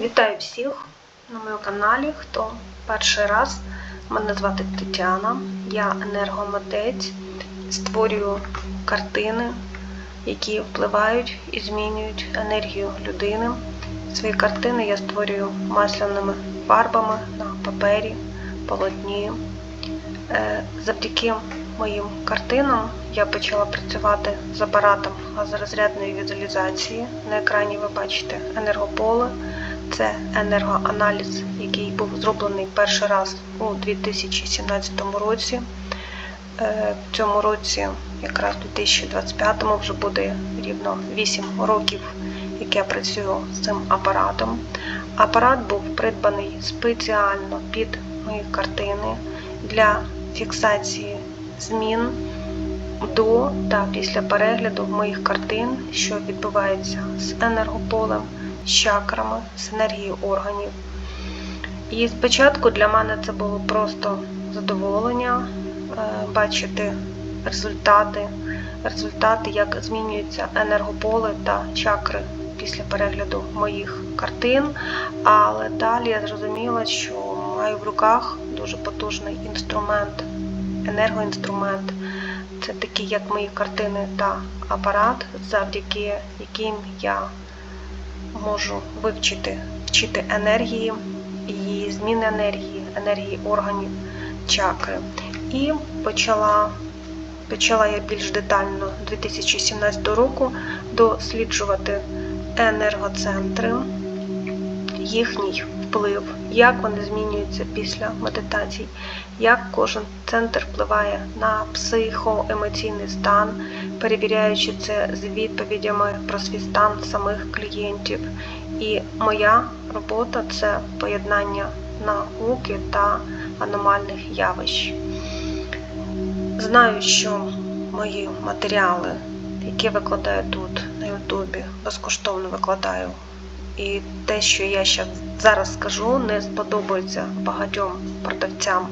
Вітаю всіх на моєму каналі. Хто перший раз мене звати Тетяна, я енергомитець, створюю картини, які впливають і змінюють енергію людини. Свої картини я створюю масляними фарбами на папері, полотні. Е, Завдяки моїм картинам я почала працювати з апаратом газорозрядної візуалізації. На екрані ви бачите енергополе. Це енергоаналіз, який був зроблений перший раз у 2017 році. Е, В цьому році, якраз у 2025-му, вже буде рівно 8 років, як я працюю з цим апаратом. Апарат був придбаний спеціально під мої картини для фіксації змін до та після перегляду моїх картин, що відбувається з енергополем, з чакрами, з енергією органів. І спочатку для мене це було просто задоволення е, бачити результати, результати, як змінюється енергополе та чакри після перегляду моїх картин. Але далі я зрозуміла, що маю в руках дуже потужний інструмент, енергоінструмент. Це такі, як мої картини та апарат, завдяки яким я можу вивчити, вчити енергії і зміни енергії, енергії органів, чакри. І почала, почала я більш детально 2017 року досліджувати енергоцентри, їхній вплив, як вони змінюються після медитацій, як кожен центр впливає на психоемоційний стан, перевіряючи це з відповідями про свій стан самих клієнтів. І моя робота це поєднання науки та аномальних явищ. Знаю, що мої матеріали, які викладаю тут на Ютубі, безкоштовно викладаю. І те, що я ще зараз скажу, не сподобається багатьом продавцям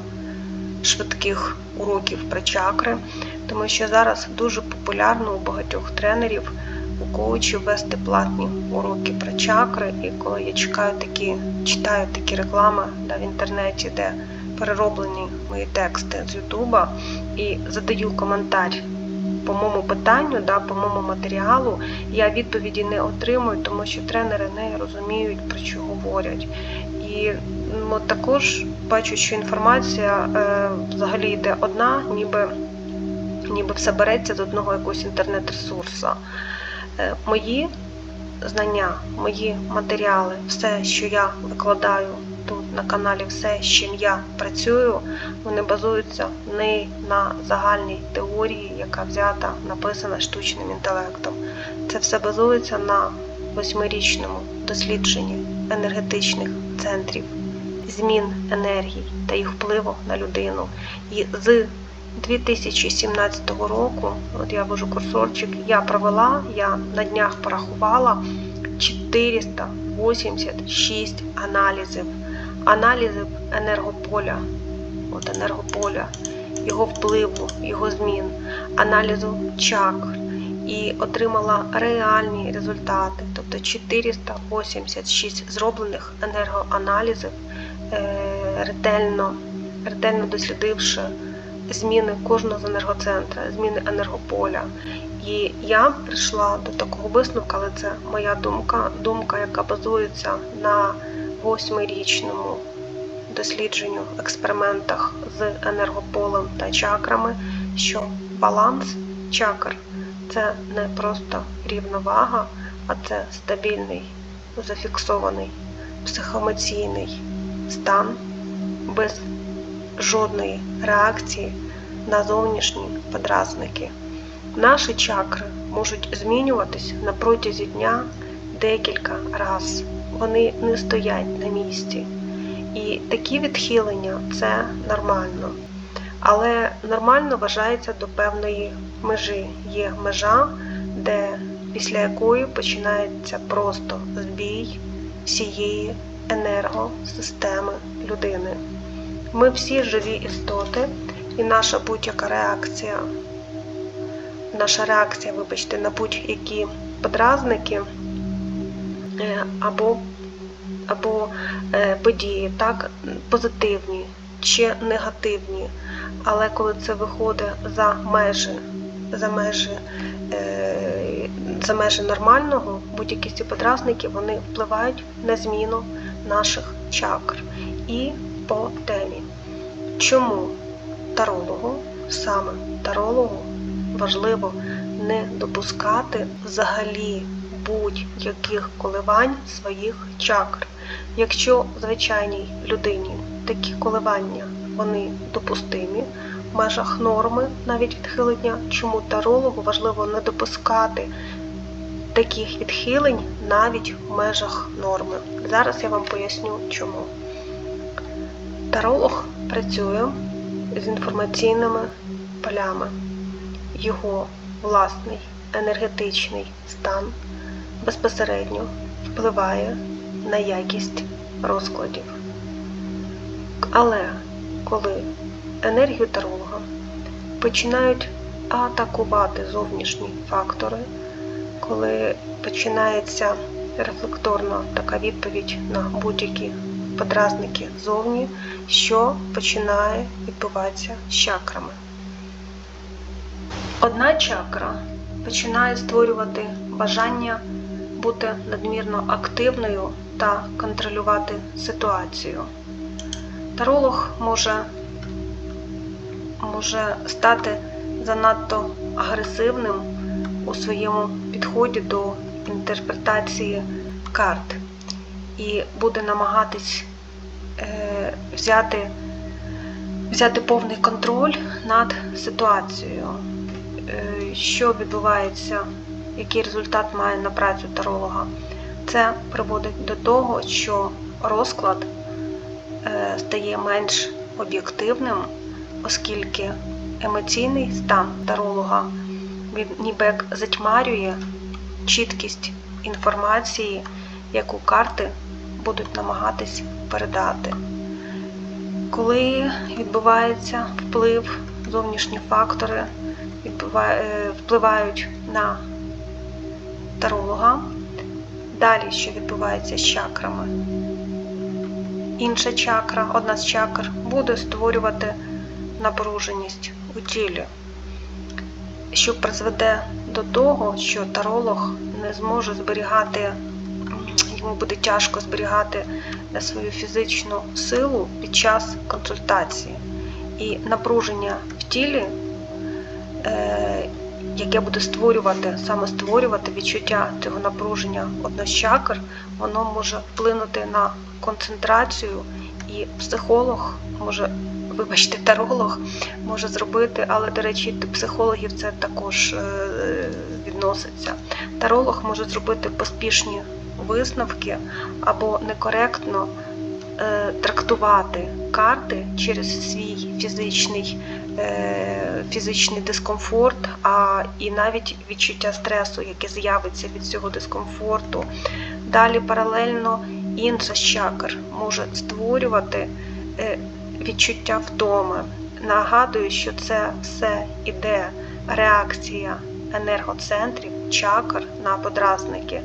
швидких уроків про чакри, тому що зараз дуже популярно у багатьох тренерів, у коучів вести платні уроки про чакри. І коли я чекаю такі, читаю такі реклами да, в інтернеті, де перероблені мої тексти з Ютуба, і задаю коментар по моєму питанню, да, по моєму матеріалу, я відповіді не отримую, тому що тренери не розуміють, про що говорять. І ну, також бачу, що інформація е, взагалі йде одна, ніби, ніби все береться з одного якогось інтернет-ресурсу. Е, мої знання, мої матеріали, все, що я викладаю тут на каналі, все, з чим я працюю, вони базуються не на загальній теорії, яка взята, написана штучним інтелектом. Це все базується на восьмирічному дослідженні енергетичних центрів, змін енергій та їх впливу на людину. І з 2017 року, от я вожу курсорчик, я провела, я на днях порахувала 486 аналізів, аналізів енергополя, от енергополя, його впливу, його змін, аналізу чакр. І отримала реальні результати, тобто 486 зроблених енергоаналізів, е, ретельно, ретельно дослідивши зміни кожного з енергоцентра, зміни енергополя. І я прийшла до такого висновку, але це моя думка, думка, яка базується на восьмирічному дослідженню, експериментах з енергополем та чакрами, що баланс чакр це не просто рівновага, а це стабільний, зафіксований психоемоційний стан без жодної реакції на зовнішні подразники. Наші чакри можуть змінюватись на протязі дня декілька разів. Вони не стоять на місці. І такі відхилення це нормально. Але нормально вважається до певної межі. Є межа, де після якої починається просто збій всієї енергосистеми людини. Ми всі живі істоти, і наша будь-яка реакція, наша реакція, вибачте, на будь-які подразники е, або або е, події, так, позитивні чи негативні. Але коли це виходить за межі, за межі, е, за межі нормального, будь-які ці подразники вони впливають на зміну наших чакр. І по темі. Чому тарологу, саме тарологу, важливо не допускати взагалі будь-яких коливань своїх чакр. Якщо звичайній людині такі коливання вони допустимі в межах норми, навіть відхилення, чому тарологу важливо не допускати таких відхилень навіть в межах норми. Зараз я вам поясню чому. Таролог працює з інформаційними полями. Його власний енергетичний стан безпосередньо впливає на якість розкладів. Але коли енергію таролога починають атакувати зовнішні фактори, коли починається рефлекторна така відповідь на будь-які подразники зовні, що починає відбуватися з чакрами. Одна чакра починає створювати бажання бути надмірно активною та контролювати ситуацію. Таролог може, може стати занадто агресивним у своєму підході до інтерпретації карт і буде намагатись е, взяти, взяти повний контроль над ситуацією. Е, що відбувається, який результат має на працю таролога. Це приводить до того, що розклад е, стає менш об'єктивним, оскільки емоційний стан таролога він ніби як затьмарює чіткість інформації, яку карти будуть намагатись передати. Коли відбувається вплив, зовнішні фактори е, впливають на таролога, далі що відбувається з чакрами. Інша чакра, одна з чакр, буде створювати напруженість у тілі, що призведе до того, що таролог не зможе зберігати йому буде тяжко зберігати свою фізичну силу під час консультації. І напруження в тілі, е, яке буде створювати, саме створювати відчуття цього напруження однощакр, воно може вплинути на концентрацію, і психолог може, вибачте, таролог може зробити, але, до речі, до психологів це також е, відноситься. Таролог може зробити поспішні висновки або некоректно е, трактувати карти через свій фізичний е, фізичний дискомфорт, а і навіть відчуття стресу, яке з'явиться від цього дискомфорту. Далі паралельно інша чакр може створювати е, відчуття втоми. Нагадую, що це все іде реакція енергоцентрів, чакр на подразники.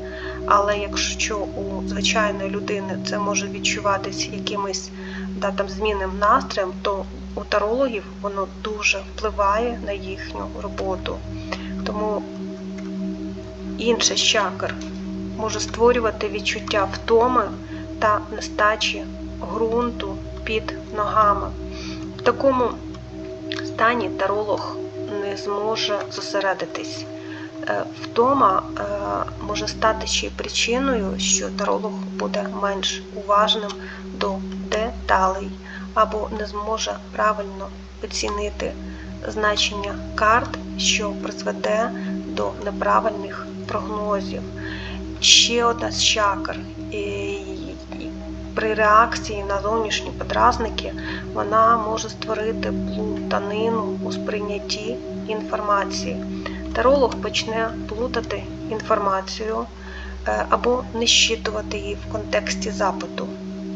Але якщо у звичайної людини це може відчуватись якимось да, там, змінним настроєм, то у тарологів воно дуже впливає на їхню роботу. Тому інше чакр може створювати відчуття втоми та нестачі ґрунту під ногами. В такому стані таролог не зможе зосередитись. Е, втома е, може стати ще причиною, що таролог буде менш уважним до деталей або не зможе правильно оцінити значення карт, що призведе до неправильних прогнозів. Ще одна з чакр. При реакції на зовнішні подразники вона може створити плутанину у сприйнятті інформації таролог почне плутати інформацію е, або не щитувати її в контексті запиту.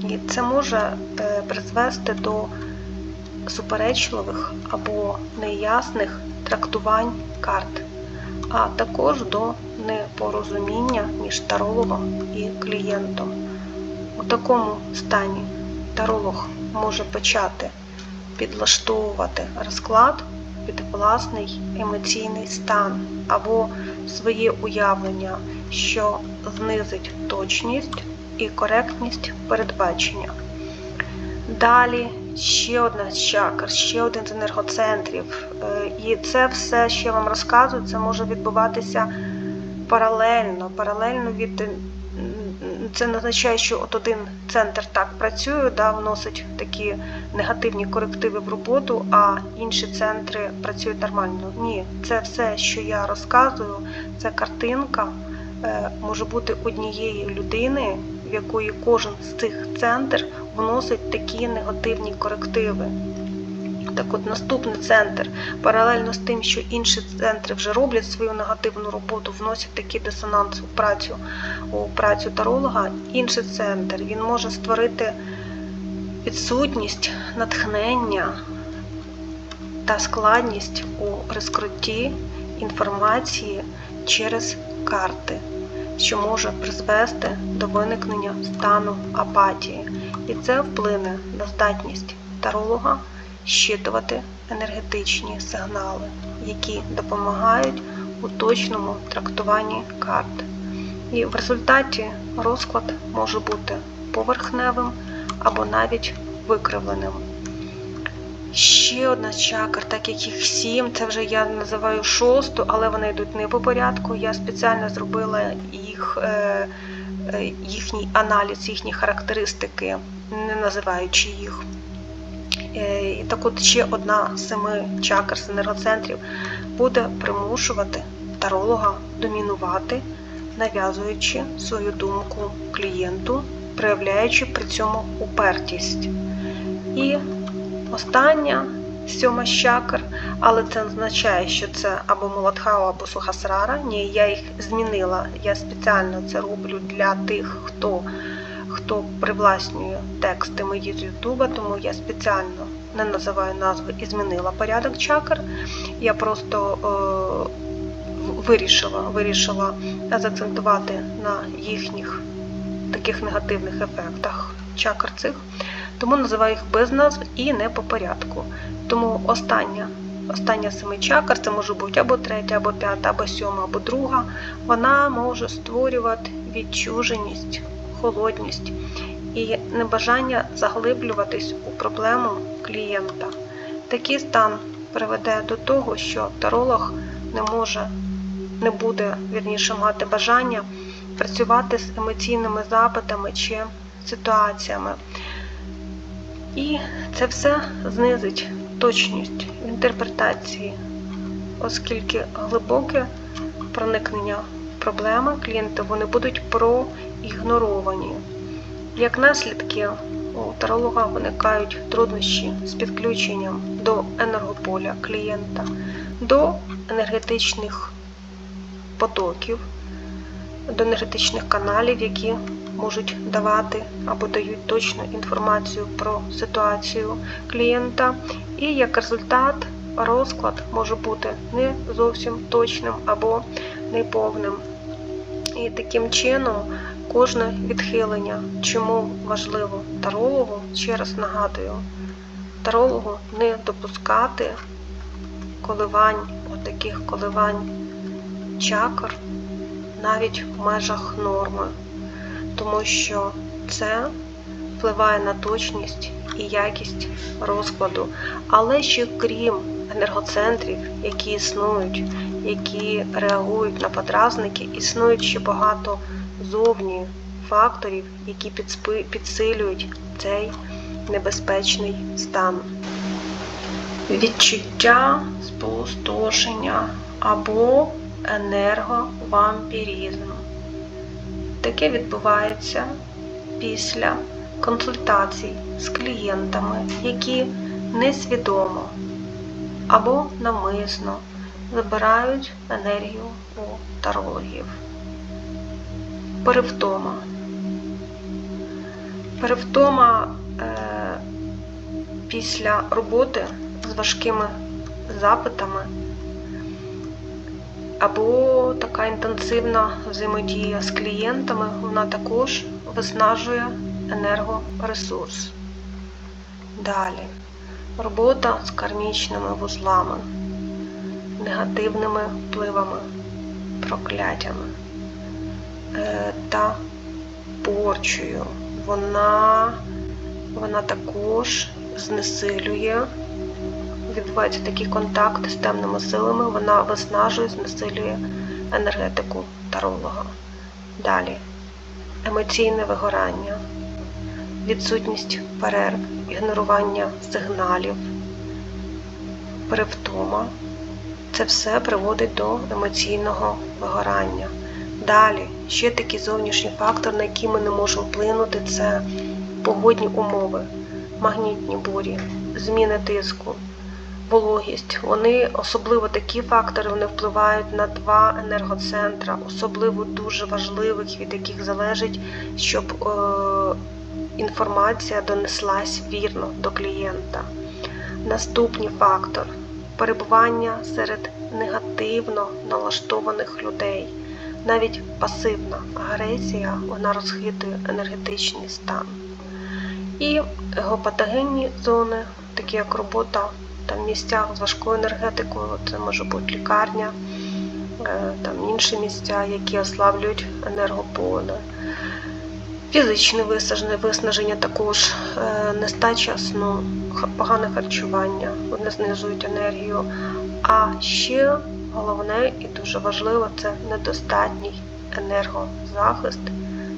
І це може е, призвести до суперечливих або неясних трактувань карт, а також до непорозуміння між тарологом і клієнтом. У такому стані таролог може почати підлаштовувати розклад під власний емоційний стан або своє уявлення, що знизить точність і коректність передбачення. Далі ще одна з чакр, ще один з енергоцентрів. Е, І це все, що я вам розказую, це може відбуватися паралельно, паралельно від. Це не означає, що от один центр так працює, да, вносить такі негативні корективи в роботу, а інші центри працюють нормально. Ні, це все, що я розказую, це картинка е, може бути однієї людини, в якої кожен з цих центрів вносить такі негативні корективи. Так от наступний центр, паралельно з тим, що інші центри вже роблять свою негативну роботу, вносять такий дисонанс у працю у працю таролога, інший центр він може створити відсутність натхнення та складність у розкрутті інформації через карти, що може призвести до виникнення стану апатії. І це вплине на здатність таролога щитувати енергетичні сигнали, які допомагають у точному трактуванні карт. І в результаті розклад може бути поверхневим або навіть викривленим. Ще одна з чакр, так як їх сім, це вже я називаю шосту, але вони йдуть не по порядку. Я спеціально зробила їх, е, е, їхній аналіз, їхні характеристики, не називаючи їх. Е, І так от ще одна з семи чакр з енергоцентрів буде примушувати таролога домінувати, нав'язуючи свою думку клієнту, проявляючи при цьому упертість. І остання сьома чакр, але це означає, що це або Муладхау, або Сухасрара. Ні, я їх змінила. Я спеціально це роблю для тих, хто хто привласнює тексти мої з Ютуба, тому я спеціально не називаю назви і змінила порядок чакр. Я просто е, вирішила, вирішила заакцентувати на їхніх таких негативних ефектах чакр цих. Тому називаю їх без назв і не по порядку. Тому остання остання семи чакр, це може бути або третя, або п'ята, або сьома, або друга, вона може створювати відчуженість, холодність і небажання заглиблюватись у проблему клієнта. Такий стан приведе до того, що таролог не може, не буде вірніше мати бажання працювати з емоційними запитами чи ситуаціями. І це все знизить точність в інтерпретації, оскільки глибоке проникнення проблеми клієнта вони будуть проігноровані. Як наслідки у таролога виникають труднощі з підключенням до енергополя клієнта, до енергетичних потоків, до енергетичних каналів, які можуть давати або дають точну інформацію про ситуацію клієнта, і як результат розклад може бути не зовсім точним або неповним. І таким чином кожне відхилення, чому важливо тарологу, ще раз нагадую, тарологу не допускати коливань, отаких коливань чакр навіть в межах норми. Тому що це впливає на точність і якість розкладу. Але ще крім енергоцентрів, які існують, які реагують на подразники, існують ще багато зовні факторів, які підсилюють цей небезпечний стан. Відчуття спустошення або енерговампірізм. Таке відбувається після консультацій з клієнтами, які несвідомо або намисно забирають енергію у тарологів. Перевтома. Перевтома е, після роботи з важкими запитами або така інтенсивна взаємодія з клієнтами, вона також виснажує енергоресурс. Далі. Робота з кармічними вузлами, негативними впливами, прокляттями та порчою. Вона, вона також знесилює, відбувається такий контакт з темними силами, вона виснажує, знесилює енергетику таролога. Далі емоційне вигорання, відсутність перерв, ігнорування сигналів, перевтома. Це все приводить до емоційного вигорання. Далі, ще такий зовнішній фактор, на який ми не можемо вплинути, це погодні умови, магнітні бурі, зміни тиску, вологість. Вони особливо такі фактори вони впливають на два енергоцентра, особливо дуже важливих, від яких залежить, щоб е, інформація донеслась вірно до клієнта. Наступний фактор перебування серед негативно налаштованих людей. Навіть пасивна агресія вона розхитує енергетичний стан. І геопатогенні зони, такі як робота там, в місцях з важкою енергетикою, це може бути лікарня, е, там інші місця, які ослаблюють енергополе. Фізичне виснаження, виснаження також е, нестача сну, погане харчування, вони знижують енергію. А ще головне і дуже важливо це недостатній енергозахист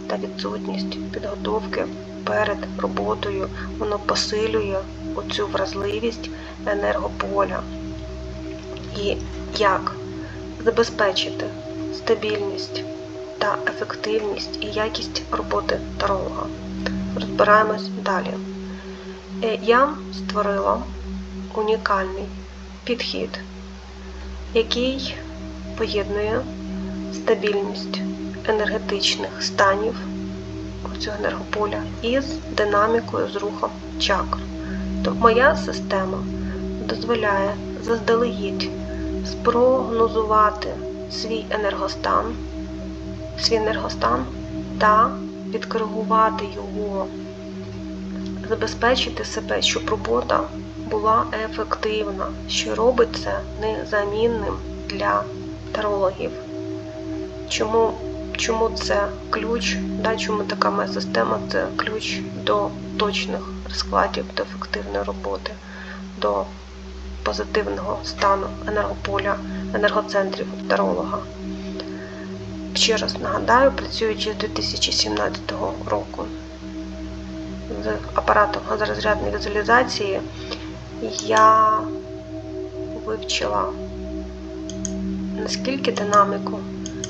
та відсутність підготовки перед роботою. Воно посилює оцю вразливість енергополя. І як забезпечити стабільність та ефективність і якість роботи таролога. Розбираємось далі. Е, Я створила унікальний підхід, який поєднує стабільність енергетичних станів цього енергополя із динамікою з рухом чакр. То моя система дозволяє заздалегідь спрогнозувати свій енергостан, свій енергостан та підкоригувати його, забезпечити себе, щоб робота була ефективна, що робить це незамінним для тарологів. Чому чому це ключ, да, чому така моя система це ключ до точних розкладів, до ефективної роботи, до позитивного стану енергополя, енергоцентрів таролога. Ще раз нагадаю, працюючи з 2017 року з апаратом газорозрядної візуалізації, я вивчила наскільки динаміку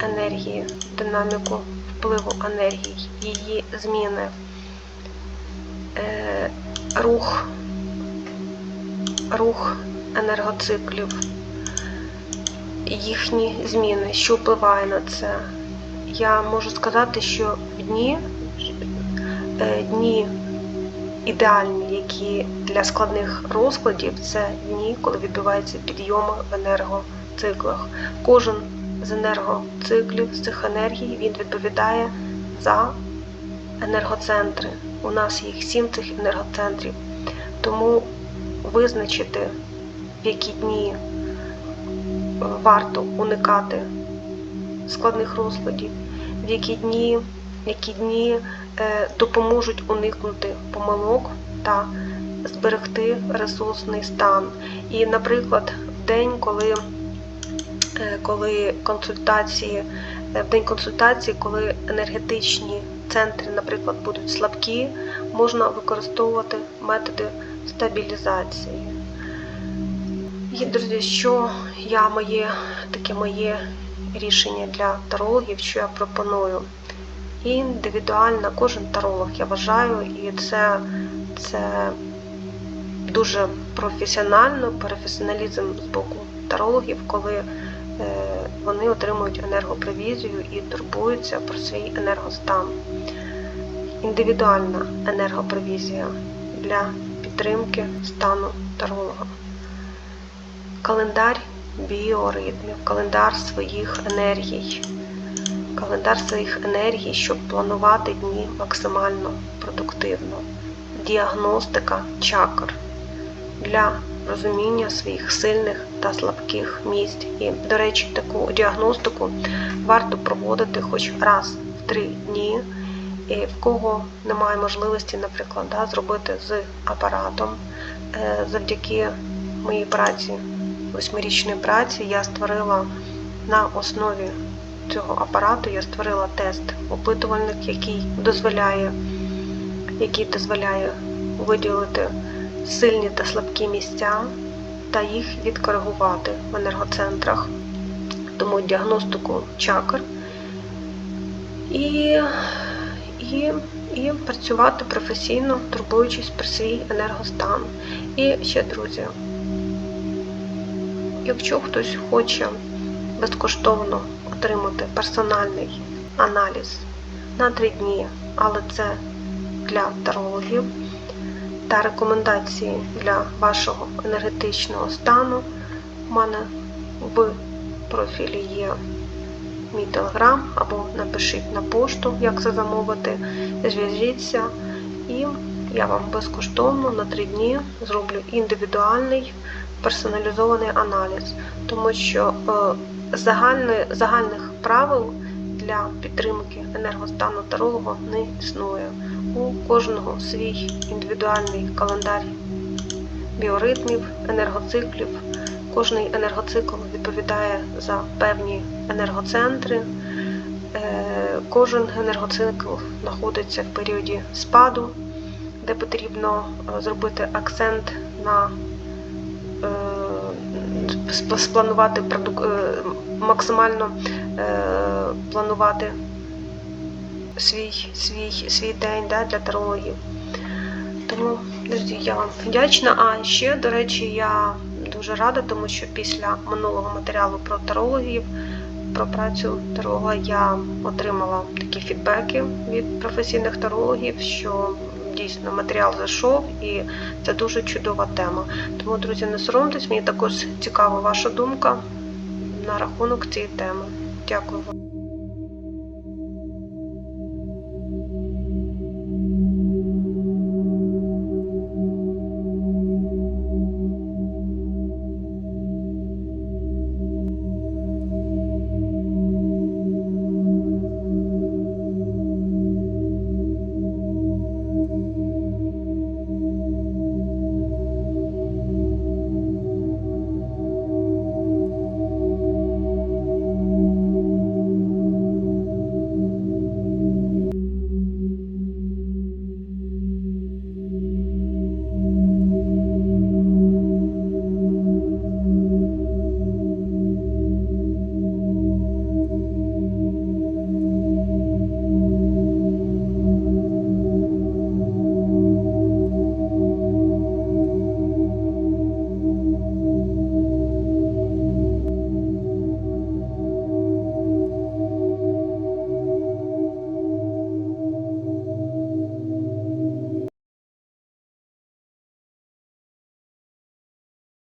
енергії, динаміку впливу енергії, її зміни, е, рух, рух енергоциклів, їхні зміни, що впливає на це. Я можу сказати, що в дні, е, дні ідеальні, які для складних розкладів, це дні, коли відбуваються підйоми в енергоциклах. Кожен з енергоциклів, з цих енергій, він відповідає за енергоцентри. У нас їх сім цих енергоцентрів. Тому визначити, в які дні е, варто уникати складних розкладів, в які дні, які дні е, допоможуть уникнути помилок та зберегти ресурсний стан. І, наприклад, в день, коли Е, коли консультації, е, в день консультації, коли енергетичні центри, наприклад, будуть слабкі, можна використовувати методи стабілізації. І, друзі, що я моє, таке моє рішення для тарологів, що я пропоную. Індивідуально кожен таролог, я вважаю, і це, це дуже професіонально, професіоналізм з боку тарологів, коли Е, вони отримують енергопровізію і турбуються про свій енергостан. Індивідуальна енергопровізія для підтримки стану таролога. Календар біоритмів, календар своїх енергій. Календар своїх енергій, щоб планувати дні максимально продуктивно. Діагностика чакр для розуміння своїх сильних та слабких місць. І, до речі, таку діагностику варто проводити хоч раз в три дні. І в кого немає можливості, наприклад, да, зробити з апаратом, е, завдяки моїй праці, восьмирічної праці, я створила на основі цього апарату, я створила тест опитувальник, який дозволяє, який дозволяє виділити сильні та слабкі місця та їх відкоригувати в енергоцентрах. Тому діагностику чакр і, і, і працювати професійно, турбуючись про свій енергостан. І ще, друзі, якщо хтось хоче безкоштовно отримати персональний аналіз на три дні, але це для тарологів та рекомендації для вашого енергетичного стану. У мене в профілі є мій телеграм або напишіть на пошту, як це замовити, зв'яжіться, і я вам безкоштовно на три дні зроблю індивідуальний персоналізований аналіз, тому що е, загальне, загальних правил для підтримки енергостану таролога не існує. У кожного свій індивідуальний календар біоритмів, енергоциклів. Кожний енергоцикл відповідає за певні енергоцентри. Е, Кожен енергоцикл знаходиться в періоді спаду, де потрібно е, зробити акцент на спланувати продук- е, максимально е, планувати свій, свій, свій день да, для тарологів. Тому, друзі, я вам вдячна. А ще, до речі, я дуже рада, тому що після минулого матеріалу про тарологів, про працю таролога, я отримала такі фідбеки від професійних тарологів, що дійсно матеріал зайшов і це дуже чудова тема. Тому, друзі, не соромтесь, мені також цікава ваша думка на рахунок цієї теми. Дякую вам.